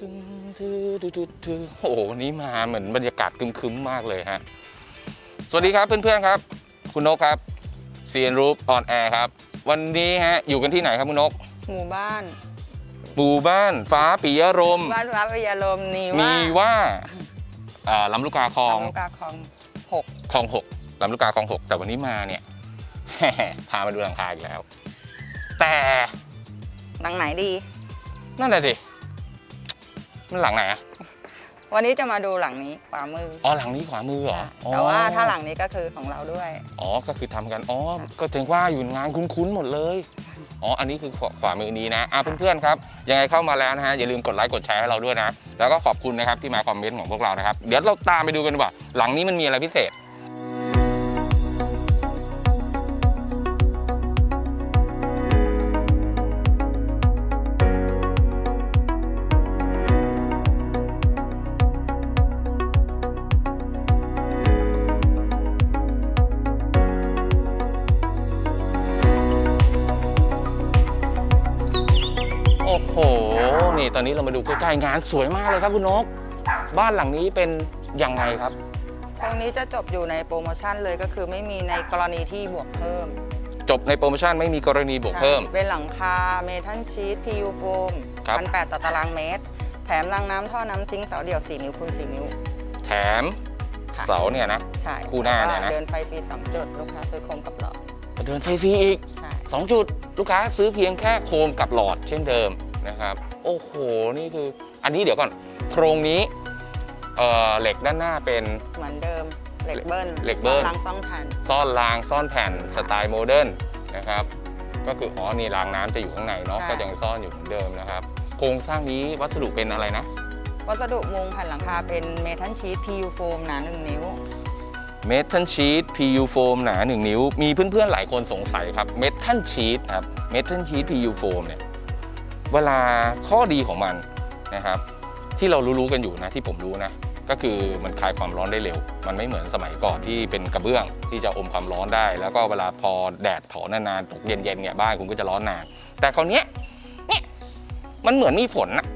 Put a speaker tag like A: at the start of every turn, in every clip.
A: ตึงตึงตึงตึงตึงโอ้โหวันนี้มาเหมือนบรรยากาศคึมๆมากเลยฮะ สวัสดีครับเพื่อนๆครับ คุณนกครับเซียนรูปออนแอร์ครับ วันนี้ฮะอยู่กันที่ไหนครับคุณนก
B: หมู่บ้าน
A: หมู่บ้านฟ้าปิยรมย์
B: บ้านฟ้าพยาลมนี
A: มี
B: ว่า
A: ว่าอ่าลำลูกกาคลอง
B: ลำลูกกาคลองหก
A: คลองหกลำลูกกาคลองหกแต่วันนี้มาเนี่ย พามาดูหลังคาอีกแล้ว แต่
B: หลังไหนดี
A: นั่นแหละสิ มันหลังไหนอะ
B: วันนี้จะมาดูหลังนี้ขวามือ
A: อ๋อหลังนี้ขวามือเหรอ
B: ใช่
A: อ๋อ
B: แต่ว่าถ้าหลังนี้ก็คือของเราด้วย
A: อ๋อก็คือทำกันอ๋อ
B: ใช่
A: ก็ถึงว่าอยู่งานคุ้นๆหมดเลยอ๋ออันนี้คือขวาขวามือนี้นะอะเพื่อนๆครับยังไงเข้ามาแล้วนะฮะอย่าลืมกดไลค์กดแชร์ให้เราด้วยนะ แล้วก็ขอบคุณนะครับที่มาคอมเมนต์ของพวกเรานะครับเดี๋ยวเราตามไปดูกันดีกว่า หลังนี้มันมีอะไรพิเศษ นี่ตอนนี้เรามาดูใกล้ๆงานสวยมากเลยครับคุณนก บ้านหลังนี้เป็นยังไงครับ
B: ตรงนี้จะจบอยู่ในโปรโมชั่นเลยก็คือไม่มีในกรณีที่บวกเพิ่ม
A: จบในโปรโมชั่นไม่มีกรณีบวกเพิ่ม
B: ใช่เป็นหลังคาเมทัลชีตพียูโฟม
A: ครับ
B: พันแปดต่อตารางเมตร แถมรางน้ำท่อน้ำทิ้งเสาเดี่ยว 4 นิ้วคูณ4นิ้ว
A: แถม
B: ค่ะ
A: เสาเนี่ยนะ
B: ใช่
A: คู่หน้าเนี่ยนะ
B: แล้วก็เดินไฟฟรีสองจุดลูกค้าซื้อโคมกับหลอด
A: เดินไฟฟรีอีก
B: ใช่
A: 2 จุด ลูกค้าซื้อเพียงแค่โคมกับหลอดเช่นเดิมนะครับ โอ้โห นี่คือ อันนี้เดี๋ยวก่อน โครงนี้เอ่อเหล็กด้านหน้าเป็น
B: เหมือนเดิมเหล็กเบิ้ล
A: เหล็กเบิ้ล
B: ล้างซ่องแผ่น
A: ซ่อนรางซ่อนแผ่นสไตล์โมเดิร์นนะครับ ก็คืออ๋อนี่รางน้ำจะอยู่ข้างในเนาะ
B: ใช่
A: ก็ยังซ่อนอยู่เหมือนเดิมนะครับ โครงสร้างนี้วัสดุเป็นอะไรนะ
B: วัสดุมุงแผ่นหลังคาเป็นเมทัลชีต PU โฟมหนา 1 นิ้ว
A: เมทัลชีต PU โฟมหนา 1 นิ้ว มีเพื่อนๆ หลายคนสงสัยครับ เมทัลชีตครับ เมทัลชีต PU โฟมเนี่ย เวลาข้อดีของมันนะครับ ที่เรารู้ๆกันอยู่นะที่ผมรู้นะก็คือมันคลายความร้อนได้เร็ว มันไม่เหมือนสมัยก่อนที่เป็นกระเบื้องที่จะอมความร้อนได้ แล้วก็เวลาพอแดดเผานานๆตกเย็นๆเนี่ยบ้านคุณก็จะร้อนนาน แต่คราวเนี้ยเนี่ยมันเหมือนมีฝนอะ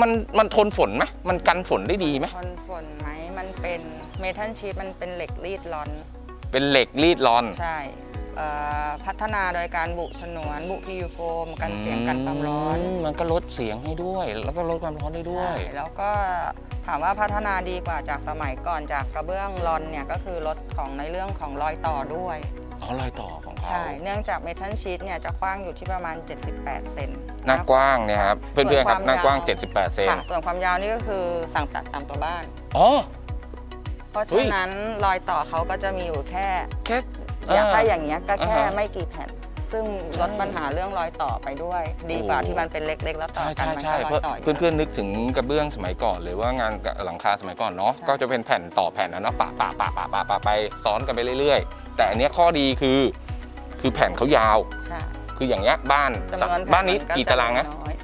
A: มันมันทนฝนไหมมันกันฝนได้ดีไหม
B: ทนฝนไหมมันเป็นเมทัลชีตมันเป็นเหล็กรีดร้อน
A: เป็นเหล็กรีดร้อน
B: ใช่เอ่อ พัฒนาโดยการบุฉนวน บุ PU โฟมกันเสียงกันความร้อน
A: มมันก็ลดเสียงให้ด้วย แล้วก็ลดความร้อนได้ด้วย
B: ใช่แล้วก็ถามว่าพัฒนาดีกว่าจากสมัยก่อนจากกระเบื้องรอนเนี่ยก็คือลดของในเรื่องของรอยต่อด้วย
A: อ๋อรอยต่อของเขา
B: ใช่เนื่องจากเมทัลชีตเนี่ยจะกว้างอยู่ที่ประมาณ 78 เซน
A: หน้ากว้างเนี่ยครับเพื่อนๆครับ
B: ส่วนความ
A: หน้ากว้าง
B: ยาว
A: 78 เซน
B: ค่ะส่วนความยาวนี่ก็คือสั่งตัดตามตัวบ้าน
A: อ๋อ
B: เพราะ
A: เฮ้
B: ฉะ
A: ย
B: นั้นรอยต่อเขาก็จะมีอยู่แค่
A: แค่
B: อย่าง
A: เถ้า
B: อย่างเงี้ยก็แค่
A: อ่าฮะ
B: ไม่กี่แผ่น ซึ่ง
A: ใช่
B: ลดปัญหาเรื่องรอยต่อไปด้วย ดีกว่า
A: โอ้
B: ที่มันเป็นเล็กๆ แล้วต่อ
A: ใช่
B: กัน
A: ใช่
B: มัน
A: ใช่
B: ก็ร
A: เพ
B: อย
A: ราะ
B: ต่อเยอะ
A: เพื่อนๆนึกถึงกระเบื้องสมัยก่อน หรือว่างานหลังคาสมัยก่อนเนาะ
B: ใช่
A: ก็จะเป็นแผ่นต่อแผ่นนะเนาะปะปะปะปะปะปะไปซ้อนกันไปเรื่อยๆ แต่อันเนี้ยข้อดีคือ คือแผ่นเขายาว
B: ใช่
A: คืออย่างเงี้ยบ้าน
B: จำนวนแผ่
A: บ้านนี้
B: มั
A: กี่
B: จ
A: ตารางนะ
B: อย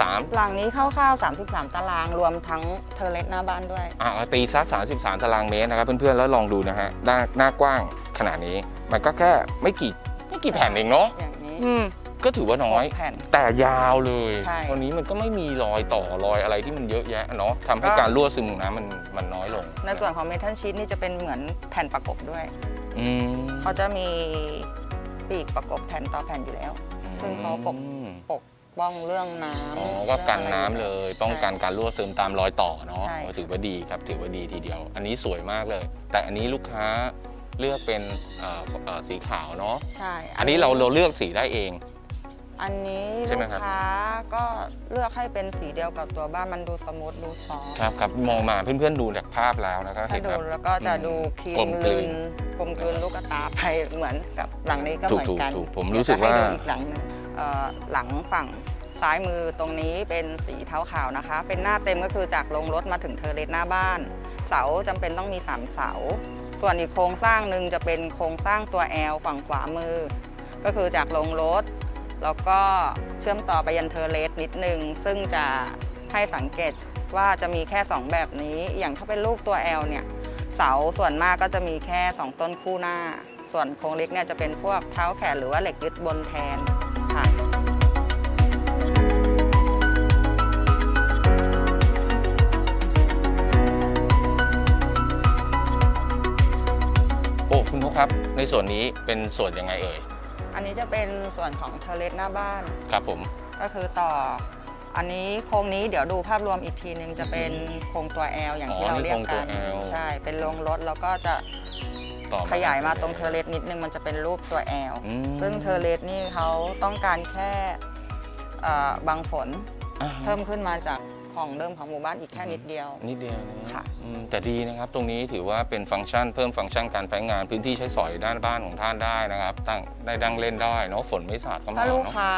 A: สาม
B: หลังนี้คร่าวๆ33 ตารางรวมทั้งเทอร์เลสหน้าบ้านด้วย
A: อ่าเอาตีซัก33 ตารางเมตรนะครับเพื่อนๆแล้วลองดูนะฮะหน้าหน้ากว้าง ขนาดนี้ มันก็แค่ไม่กี่ไม่กี่แผ่นเองเนาะ
B: อย่างนี้
A: อืมก็ถือว่าน้อย
B: หกแผ่น
A: แต่ยาวเลย
B: ใช่
A: ตอนนี้มันก็ไม่มีรอยต่อรอยอะไรที่มันเยอะแยะเนาะทำให้
B: ก็
A: การรั่วซึมของน้ำมันมันน้อยลง
B: ในส่วนของเมทัลชีตนี่จะเป็นเหมือนแผ่นประกบด้วย
A: อืม
B: เขาจะมีปีกประกบแผ่นต่อแผ่นอยู่แล้ว ซึ่งเขาปก
A: อืม
B: ปกป้องเรื่องน้ำ
A: อ๋อก็กันน้ำ
B: รื่อง
A: เล
B: อะไร
A: ยป้องกันการรั่วซึมตามรอยต่อเนาะ
B: ใช่
A: ถือว่าดีครับถือว่าดีทีเดียว อันนี้สวยมากเลย แต่อันนี้ลูกค้า เลือกเป็นเอ่อเอ่อสีขาวเนาะ
B: ใช่
A: อันนี้เราเราเลือกสีได้เอง
B: อันนี้
A: ใช่ไหม
B: ลูก
A: ครับ
B: ค้าก็เลือกให้เป็นสีเดียวกับตัวบ้านมันดูสมูทดูซอฟต์
A: ครับครับมองมาเพื่อนๆดูจากภาพแล้วนะครับ
B: ถ้า
A: เห็น
B: ดู
A: ครับ
B: แล้วก็จะดูคลี
A: กล
B: น
A: มกลื
B: ลื่
A: น
B: นกลมกลืนลูกตาไปเหมือนกับหลังนี้ก็
A: ถู
B: เห
A: ก
B: มือนกัน
A: ถูกถูกผมรู้สึกว่า
B: เดี๋ยจะให้ดูอีกหลังหนึงเอ่อหลังฝั่งซ้ายมือตรงนี้เป็นสีเทาขาวนะคะ เป็นหน้าเต็มก็คือจากลงรถมาถึงเทอร์เลสหน้าบ้าน เสาจำเป็นต้องมีสามเสา ส่วนอีกโครงสร้างหนึ่งจะเป็นโครงสร้างตัว L ฝั่งขวามือ ก็คือจากลงรถ แล้วก็เชื่อมต่อไปยันเทอร์เลสนิดนึง ซึ่งจะให้สังเกตว่าจะมีแค่ 2 แบบนี้ อย่างถ้าเป็นลูกตัว L เนี่ย เสาส่วนมากก็จะมีแค่ 2 ต้นคู่หน้า ส่วนโครงเล็กเนี่ยจะเป็นพวกเท้าแขนหรือว่าเหล็กยึดบนแทนค่ะ
A: ครับ ในส่วนนี้เป็นส่วนยังไงเอ่ย
B: อันนี้จะเป็นส่วนของเทอร์เลสหน้าบ้าน
A: ครับผม
B: ก็คือต่อ อันนี้โครงนี้เดี๋ยวดูภาพรวมอีกทีนึงจะเป็นโครงตัว L อย่างที่
A: อ๋อ
B: เรา
A: นี่
B: เรียกกัน
A: โครงตัว L
B: ใช่ เป็นโรงรถแล้วก็จะ
A: ต่อ
B: ขยายมาตรงเทอร์เลสนิดนึงมันจะเป็นรูปตัว L
A: อืม
B: ซึ่งเทอร์เลสนี่เขาต้องการแค่เอ่อบังฝน
A: อ่า
B: เพิ่มขึ้นมาจาก ของเดิมของหมู่บ้านอีกแค่นิดเดียว
A: นิดเดียวนะ
B: ค่ะ
A: อืมแต่ดีนะครับตรงนี้ถือว่าเป็นฟังก์ชันเพิ่มฟังก์ชันการใช้งานพื้นที่ใช้สอยด้านบ้านของท่านได้นะครับตั้งได้ดังเล่นได้เนาะฝนไม่สาดเข้ามา
B: ถ้าลูก
A: เนาะ
B: ค้า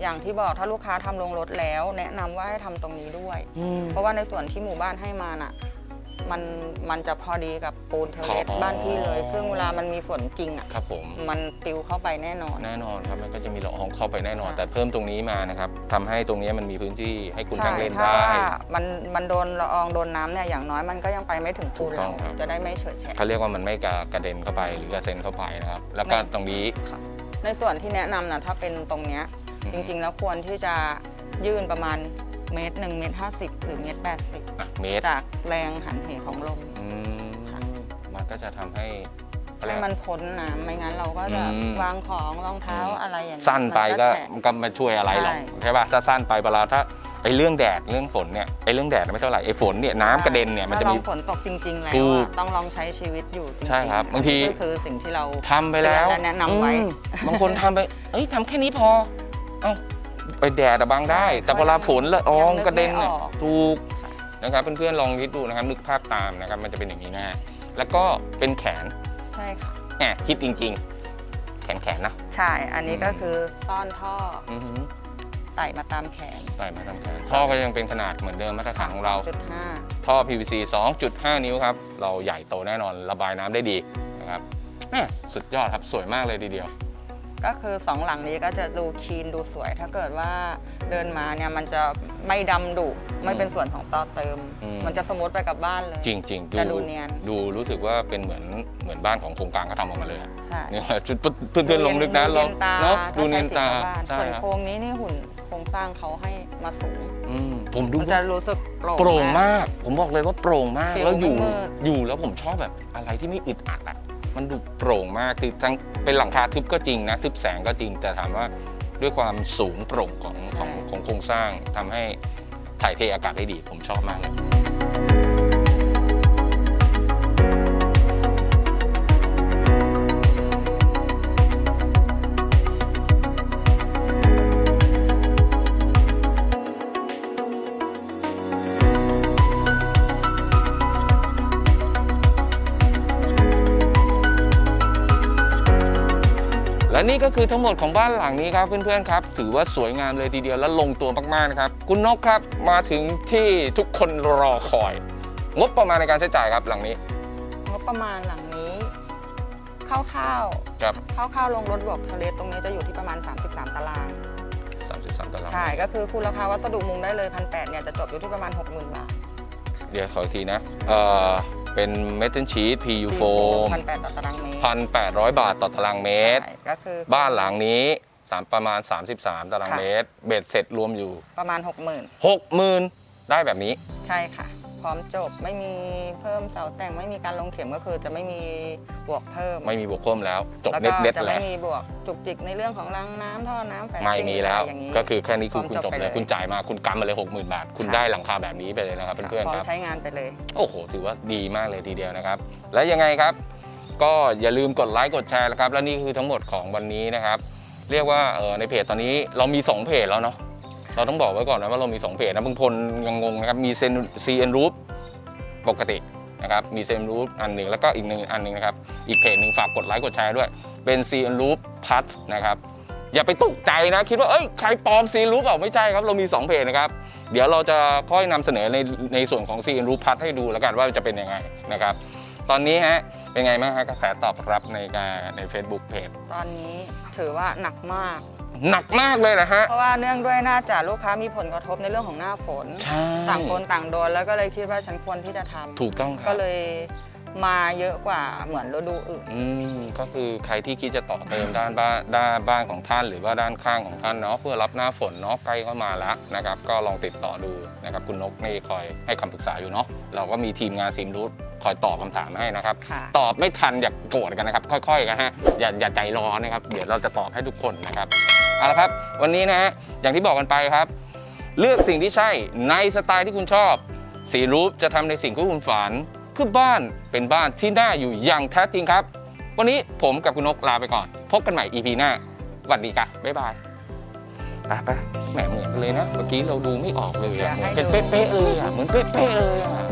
B: อย่างที่บอกถ้าลูกค้าทำโรงรถแล้ว แนะนำว่าให้ทำตรงนี้ด้วย
A: อืม
B: เพราะว่าในส่วนที่หมู่บ้านให้มาน่ะ มันมันจะพอดีกับปูนเทอร์เลส
A: อ๋อ
B: บ้านพี่เลยซึ่งเวลามันมีฝนจริงอะ
A: ครับผม
B: มันปลิวเข้าไปแน่นอน
A: แน่นอนครับมันก็จะมีละอองเข้าไปแน่นอน
B: ใช่
A: แต่เพิ่มตรงนี้มานะครับทำให้ตรงนี้มันมีพื้นที่ให้คุณ
B: ใช่
A: ตั้งเล่น
B: ถ้า
A: ได้
B: ว่ามันมันโดนละอองโดนน้ำเนี่ยอย่างน้อยมันก็ยังไปไม่ถึงปูน
A: ถูกต้
B: เรา
A: องครับ
B: จะได้ไม่เฉอะแฉะ
A: เขาเรียกว่ามันไม่กระกระเด็นเข้าไปหรือกระเซ็นเข้าไปนะครับ แล้วก็
B: ไม่
A: ตรงนี้
B: ในส่วนที่แนะนำนะถ้าเป็นตรงเนี้ยจริงๆ แล้วควรที่จะยื่นประมาณ เมตรหนึ่งเมตรห้าสิบหรือเมตรแปดสิบ
A: อะเมตร
B: จากแรงหันเหของลม
A: อืม
B: ค่ะ
A: มันก็จะทำให้อะไร
B: ให้มันพ้นน้ำไม่งั้นเราก็จะ
A: อืม
B: วางของรองเท้า
A: อืม
B: อะไรอย่างนี้
A: สั้นไปก็
B: มัแฉะ
A: มันก็ไม่ช่วยอะไรหรอก
B: ใช่
A: ใช่ป่ะถ้าสั้นไปเวลาถ้าไอ้เรื่องแดดเรื่องฝนเนี่ยไอ้เรื่องแดดไม่เท่าไหร่ไอ้ฝนเนี่ยน้ำกระเด็นเนี่ยมันจะมี
B: ถ้าลองฝนตกจริง ๆ แล้ว
A: ถูก
B: อะต้องลองใช้ชีวิตอยู่จริงๆ
A: ใช่ครับบางที
B: ก็คือสิ่งที่เรา
A: ทำไปแล้ว
B: เตือนและแนะนำไว้
A: อืมบางคนทำไป เอ้ยทำแค่นี้พอ เอ้า ไปแดดอะบางได้
B: ใช่
A: แต่เวลาฝนละออง
B: ยังนึก
A: กระเด็นเนี่ย
B: ไม่ออก
A: ถูกนะครับเพื่อนๆลองคิดดูนะครับนึกภาพตามนะครับมันจะเป็นอย่างนี้นะฮะแล้วก็เป็นแขน
B: ใช่ค่ะ
A: แหมคิดจริง ๆ แขนแขนๆนะ
B: ใช่อันนี้ก็คือซ่อนท่อ
A: อือหือ
B: ไต่มาตามแขน
A: ใส่มาทำแขนท่อก็ยังเป็นขนาดเหมือนเดิมมาตรฐานของเรา
B: จุดห้า
A: ท่อ PVC 2.5 นิ้วครับ เราใหญ่โตแน่นอนระบายน้ำได้ดีนะครับแหม่สุดยอดครับสวยมากเลยทีเดียว
B: ก็คือสองหลังนี้ก็จะดูคลีนดูสวย ถ้าเกิดว่าเดินมาเนี่ยมันจะไม่ดำดุไม่เป็นส่วนของต่อเติม
A: อืม
B: มันจะสมูทไปกับบ้านเลย
A: จริงๆ
B: จะดูเนียน
A: ดูรู้สึกว่าเป็นเหมือนเหมือนบ้านของโครงการเขาทำออกมาเลยอะ
B: ใช่
A: เนี่ยจุดเพื่อนๆลงนึกนะ
B: ดู
A: เรา
B: เย็นตา
A: เนาะ
B: ถ้
A: ดูเนียนตา
B: ใช้สีกับบ้นส่วน
A: ใช่ครับ
B: โครงนี้นี่หุ่นโครงสร้างเขาให้มาสูง
A: อืมผมดู
B: มัน
A: ว่า
B: จะรู้สึกโปร่ง
A: โปร่ง
B: มาก
A: มาก ผมบอกเลยว่าโปร่งมาก
B: Feel
A: แล้วอยู่
B: ไม่มืด
A: อยู่แล้วผมชอบแบบอะไรที่ไม่อึดอัดอะ มันดูโปร่งมากคือทั้งเป็นหลังคาทึบก็จริงนะทึบแสงก็จริง แต่ถามว่าด้วยความสูงโปร่งของของของโครงสร้างทำให้ถ่ายเทอากาศได้ดี ผมชอบมากเลย และนี่ก็คือทั้งหมดของบ้านหลังนี้ครับเพื่อนๆครับ ถือว่าสวยงามเลยทีเดียวและลงตัวมากๆนะครับคุณนกครับมาถึงที่ทุกคนรอคอย งบประมาณในการใช้จ่ายครับหลังนี้
B: งบประมาณหลังนี้คร่าว
A: ครับ
B: ๆคร่าวๆลงรถบวกทะเลตรงนี้จะอยู่ที่ประมาณ 33 ตาราง
A: 33 ตาราง
B: ใช่ก็คือคูณราคาวัสดุมุงได้เลยพันแเนี่ยจะจบอยู่ที่ประมาณ 60,000 บาท
A: เดี๋ยวขออีกทีนะเอ่อ เป็นเมทัลชีต PU โฟม
B: พันแต่อตารางเมตร
A: 1,800บาทต่อตารางเมตร
B: ใช่ก็คือ
A: บ้านหลังนี้สามประมาณ 33 ตาราง
B: ค่ะ
A: เมตร เบ็ดเสร็จรวมอยู่
B: ประมาณ60,000
A: 60,000 ได้แบบนี้
B: ใช่ค่ะ พร้อมจบไม่มีเพิ่มเสาแต่งไม่มีการลงเข็มก็คือจะไม่มีบวกเพิ่ม
A: ไม่มีบวกเพิ่มแล้ว จบ
B: แล้ว
A: เน็
B: ก็
A: ตเน็ต
B: จะ
A: แล้
B: ไม่
A: ว
B: มีบวกจุกจิกในเรื่องของรางน้ำท่อน้ำแฝง
A: ไม่มีแล้ว
B: สิ่งอย่างนี้
A: ก็คือแค่นี้คือคุณ
B: พร้อม
A: จบ
B: จบไป
A: เลย
B: เลย
A: คุณจ่ายมาคุณกำมาเลย60,000บาท คุณ
B: ค่ะ
A: ได้หลังคาแบบนี้ไปเลยนะครับ
B: ค่ะ
A: เพื่อน
B: พร้อ
A: ๆค
B: ม
A: รับ
B: ใช้งานไปเลย
A: โอ้โห ถือว่าดีมากเลยทีเดียวนะครับ และยังไงครับ ก็อย่าลืมกดไลค์กดแชร์นะครับ และนี่คือทั้งหมดของวันนี้นะครับ เรียกว่าเออในเพจตอนนี้เรามี 2 เพจแล้วเนาะ เราต้องบอกไว้ก่อนนะว่าเรามี 2 เพจนะบางคนยังงงนะครับ มีเซนซีเอ็นรูปปกตินะครับ มีเซนรูปอันหนึ่งแล้วก็อีกหนึ่งอันหนึ่งนะครับ อีกเพจหนึ่งฝากกดไลค์กดแชร์ด้วย เป็นซีเอ็นรูปพัทนะครับ อย่าไปตกใจนะ คิดว่า เอ้ย ใครปลอมซีรูปเปล่าไม่ใช่ครับ เรามี 2 เพจนะครับ เดี๋ยวเราจะค่อยนำเสนอในในส่วนของซีเอ็นรูปพัทให้ดูแล้วกันว่าจะเป็นยังไงนะครับ ตอนนี้ฮะ เป็นไงบ้างฮะกระแสตอบรับในการใน Facebook เพจ
B: ตอนนี้ ถือว่าหนักมาก
A: หนักมากเลยนะฮะ
B: เพราะว่าเนื่องด้วยน่าจะลูกค้ามีผลกระทบในเรื่องของหน้าฝน
A: ใช่
B: ต่างคนต่างโดนแล้วก็เลยคิดว่าฉันควรที่จะทำ
A: ถูกต้องครั
B: ก็
A: บ
B: เลย มาเยอะกว่าเหมือนฤดูอื่น
A: อืมก็คือใครที่คิดจะต่อเติมด้านบ้านด้านบ้านของท่าน หรือว่าด้านข้างของท่านเนาะเพื่อรับหน้าฝนเนาะใกล้เข้ามาแล้วนะครับ ก็ลองติดต่อดูนะครับคุณนกนี่คอยให้คำปรึกษาอยู่เนาะเราก็มีทีมงานซิมรูทคอยตอบคำถามให้นะครับ
B: ค่ะ
A: ตอบไม่ทันอย่าโกรธกันนะครับ ค่อยๆกันฮะอย่าอย่าใจร้อนนะครับ เดี๋ยวเราจะตอบให้ทุกคนนะครับเอาละครับ วันนี้นะฮะอย่างที่บอกกันไปครับ เลือกสิ่งที่ใช่ในสไตล์ที่คุณชอบ สีรูปจะทำในสิ่งที่คุณฝัน เพื่อบ้านเป็นบ้านที่น่าอยู่อย่างแท้จริงครับ วันนี้ผมกับคุณนกลาไปก่อน พบกันใหม่ EP หน้าสวัสดีครับบ๊ายบายไปไปแหมเหมือนกันเลยนะ เมื่อกี้เราดูไม่ออกเลยอะเหมือนกันเป๊ะๆเลยอะเหมือนเป๊ะๆเลยอะ